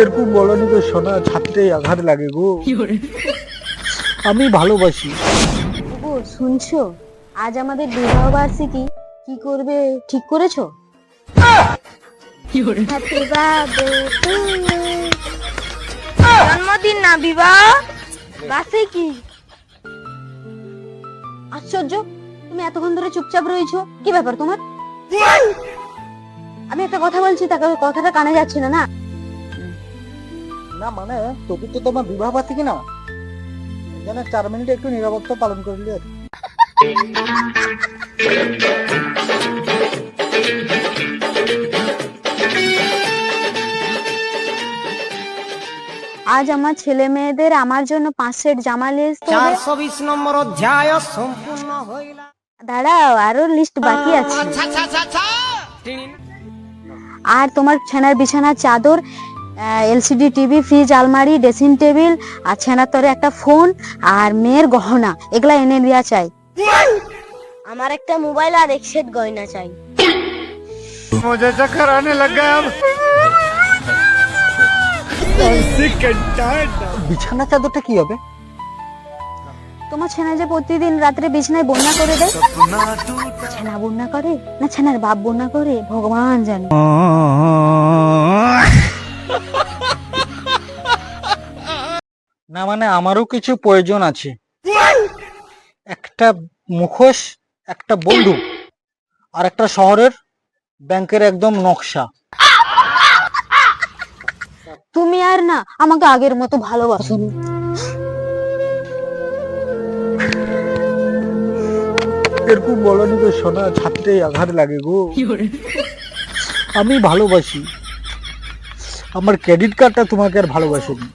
এরকম বলনি গো সোনা ছাত্রে আঘাত লাগে গো। আমি ভালোবাসি। ও শুনছো? আজ আমাদের বিবাহ বার্ষিকী কি করবে? ঠিক করেছ. জন্মদিন না বিবাহ? বার্ষিকী। আশ্চর্য তুমি এতক্ষণ ধরে চুপচাপ রয়েছো। কি ব্যাপার তোমার? আমি একটা কথা বলছি তাকে কথাটা কানে যাচ্ছে না না? না মানে তবু তো তোমার বিবাহ বার্ষিকী না যেন চার মিনিট একটু নিরাপত্তা পালন করলে আর আজ আমার ছেলে মেয়েদের আমার জন্য পাঁচ সেট জামা লিস্ট চারশো বিশ নম্বর অধ্যায় সম্পূর্ণ হইলা। দাঁড়াও আরও লিস্ট বাকি আছে। আর তোমার ছানার বিছানার চাদর এলসিডি টিভি ফ্রিজ আলমারি ড্রেসিং টেবিল আর ছেনার তরে একটা ফোন আর মেয়ের গহনা এগুলা এনে দেওয়া চাই। আমার একটা মোবাইল আর এক সেট গয়না চাই। বিছানা চাদরটা কি হবে? তোমার ছেনা যে প্রতিদিন রাত্রে বিছানায় বন্যা করে দেয়? ছেনা বন্যা করে না ছেনার বাপ বন্যা করে? ভগবান জানে। না মানে আমারও কিছু প্রয়োজন আছে। একটা মুখোশ একটা বন্ধু আর একটা শহরের ব্যাংকের একদম নকশা। তুমি আর না আমাকে আগের মতো ভালোবাসো এরকম বলনি তো সোনা ছাত্রে আঘাত লাগে গো। আমি ভালোবাসি। আমার ক্রেডিট কার্ডটা তোমাকে আর ভালোবাসেনি।